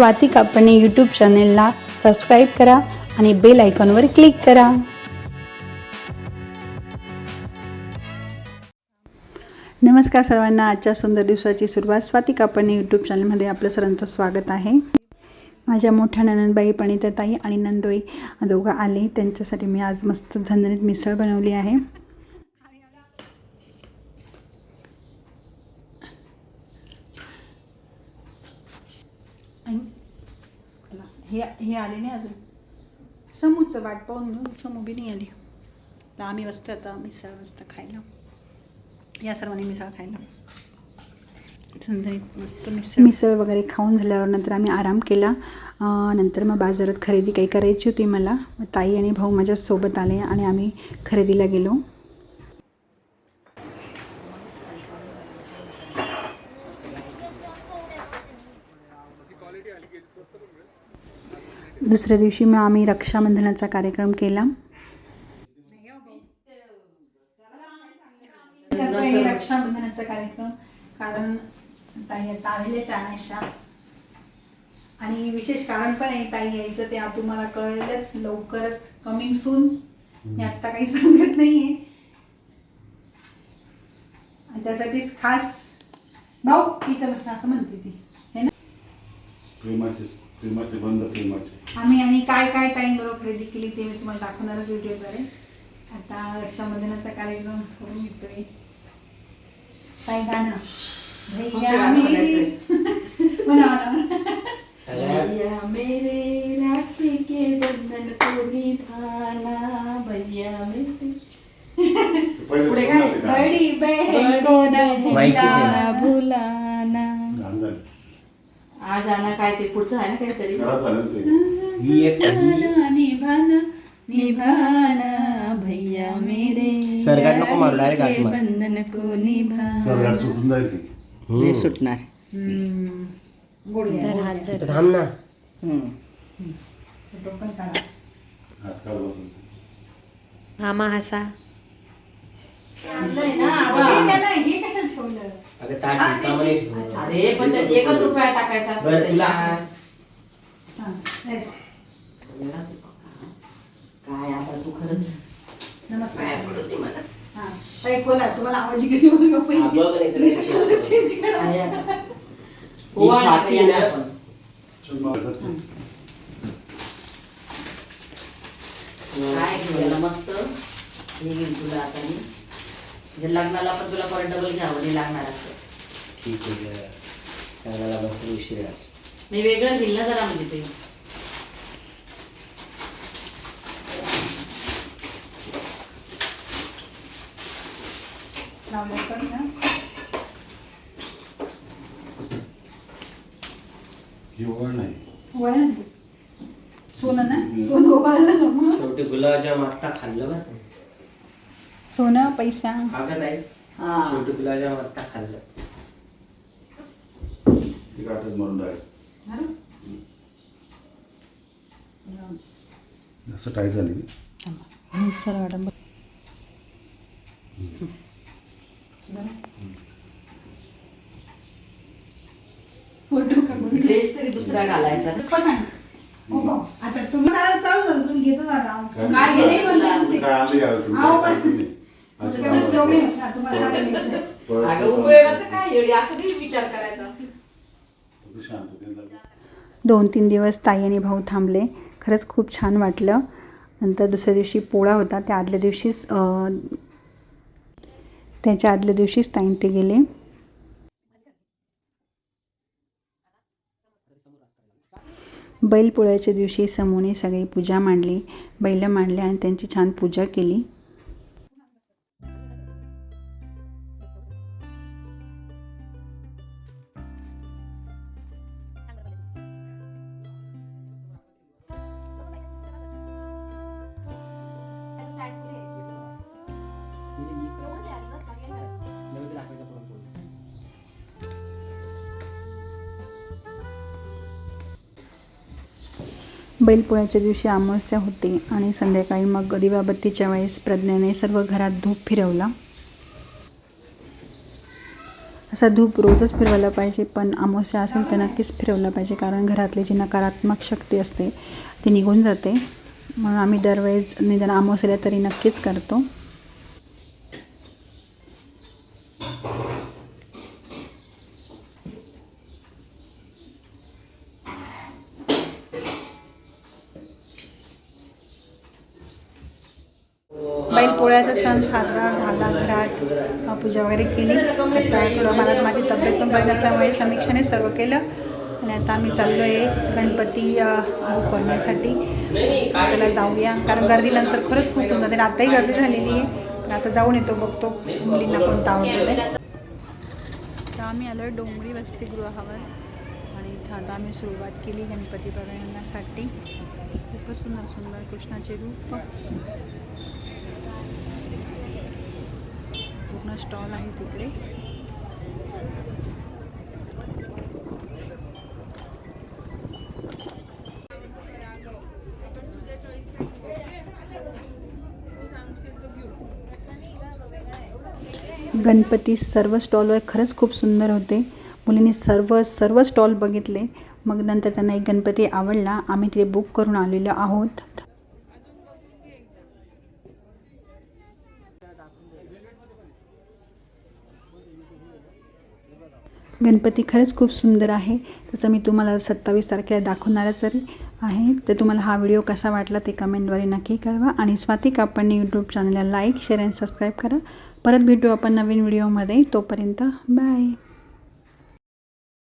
Swati Kapane YouTube चॅनेलला subscribe करा आणि बेल आयकॉनवर क्लिक करा. नमस्कार सर्वांना. आजच्या सुंदर दिवसाची सुरुवात स्वाती कापडणे यूट्यूब चॅनलमध्ये आपलं सर्वांचं स्वागत आहे. माझ्या मोठ्या ननंदबाई पणिताताई आणि नंदोई दोघं आले. त्यांच्यासाठी मी आज मस्त झणझणीत मिसळ बनवली आहे. हे हे आले नाही अजून. समूचं वाट पाहून समू बी नाही आली. तर आम्ही बसतो आता मिसळ मस्त खायला. या सर्वांनी मिसळ खायला. मस्त मिसळ. मिसळ वगैरे खाऊन झाल्यावर नंतर आम्ही आराम केला. नंतर मग बाजारात खरेदी काही करायची होती मला. मग ताई आणि भाऊ माझ्यासोबत आले आणि आम्ही खरेदीला गेलो. दुसऱ्या दिवशी मग आम्ही रक्षाबंधनाचा कार्यक्रम केला. रक्षाबंधनाचा कार्यक्रम कारण ताई आता आलेल्याच आणायच्या आणि विशेष कारण पण आहे ताई यायचं ते आता तुम्हाला कळेलच लवकरच कमिंग सून मी आत्ता काही सांगत नाहीये. आणि त्यासाठीच खास भाऊ इथं बसा असं म्हणते ती. है ना? प्रेमाचे बंद आम्ही आणि काय काय ताईंबरोबर खरेदी केली ते मी तुम्हाला दाखवणारच व्हिडिओद्वारे आता रक्षाबंधनाचा कार्यक्रम करून घेतोय. काय गाणं. भैया मेरे म्हणा भैया मेरे राखी के बंधन को निभाना भैया मेरे पुढे काय? बडी बहन को ना घाण झाली. आज आना काय ते पुढचं आहे ना काहीतरी घरात झालं ना ते. ही एक निभाना निभाना निभाना भैया मेरे सरगाट नको मारू, राखी direct हात के मार. बंधन को सुटून जाईल हम्म. सुटणार गोडी आहे. तर थांब ना फोटो पण काढा. हात काढ बसून. मामा हसा आणलंय ना हे आबा. काय नाही, हे कशाला ठेवलं अगं ताट रिकामं नाही ठेवू. अरे पण त्यात एकच रुपया टाकायचा असतो बरं, तुला- त्याच्यात. हा, येस. काय आता तू खरंच नमस्कार हा ताई तुम्हाला आवडली पहिली. नाही तर करा काय आता? ही छाती ना. मस्त हे घेईन तुला आता मी म्हणजे लग्नाला पण तुला परत डबल घ्यावं नाही लागणार असं ठीक आहे भरपूर उशीर. मी वेगळं घेईल ना जरा म्हणजे ते लावलं पण ना ही नाही वळण. सोनं ना सोनं ओवाळलं ना मग शेवटी गुलाबजाम आत्ता खाल्लं बरं का? सोनं पैसा. अगं नाही. हा. शेवटी गुलाबजाम आत्ता खाल्लं. ती गाठच मारून डायरेक्ट असं टाईट झाली की. सर मॅडम फोटो काढून ड्रेस तरी दुसरा घालायचा. पण आहे. हो भाऊ, आता तुम्ही चालू घेतच आता काय घेते तुला? काय तुम्ही? अहो, पण-. म्हणजे काय तुम्हाला अगं उपयोगाचं काय? असं विचार करायचा. दोन तीन दिवस ताई आणि भाऊ थांबले. खरंच खूप छान वाटलं. नंतर दुसऱ्या दिवशी पोळा होता. त्या आदल्या दिवशीच अं, त्याच्या आदल्या दिवशीच ताईन ते गेले. बैलपोळ्याच्या दिवशी समूने सगळी पूजा मांडली. बैल मांडले आणि त्यांची छान पूजा केली. बैलपोळ्याच्या दिवशी अमावस्या होते आणि संध्याकाळी मग दिवाबत्तीच्या वेळेस प्रज्ञाने सर्व घरात धूप फिरवला. असा धूप रोजच फिरवला पाहिजे पण अमावस्या असेल तर नक्कीच फिरवलं पाहिजे कारण घरातली जी नकारात्मक शक्ती असते ती निघून जाते. म्हणून आम्ही दरवेळेस निदान अमावस्याला तरी नक्कीच करतो. पोळ्याचा सण साजरा झाला घरात पूजा वगैरे केली. आता थोडं मला माझी तब्येत पण बरी असल्यामुळे समीक्षाने सर्व केलं. आणि आता आम्ही चाललो आहे गणपती बुक करण्यासाठी. चला जाऊया. कारण गर्दीनंतर खरंच खूप होऊन जाते. आताही गर्दी झालेली आहे. पण आता जाऊन येतो बघतो मुलींना कोणता आवडतो तर आम्ही आलो आहे डोंगरी वसतिगृहावर. आणि इथं आता आम्ही सुरुवात केली गणपती बघण्यासाठी खूपच सुंदर सुंदर कृष्णाचे रूप. स्टॉल आहे तिकडे. गणपती सर्व स्टॉलवर खरंच खूप सुंदर होते. मुलींनी सर्व सर्व स्टॉल बघितले. मग नंतर त्यांना एक गणपती आवडला. आम्ही ते बुक करून आलेलो आहोत. गणपती खरंच खूप सुंदर आहे. तसं मी तुम्हाला सत्तावीस तारखेला दाखवणारच तरी आहे तर तुम्हाला हा व्हिडिओ कसा वाटला ते कमेंटद्वारे नक्की कळवा. आणि स्वाती कापडने यूट्यूब चॅनलला लाईक शेअर आणि सबस्क्राईब करा. परत भेटू आपण नवीन व्हिडिओमध्ये. तोपर्यंत बाय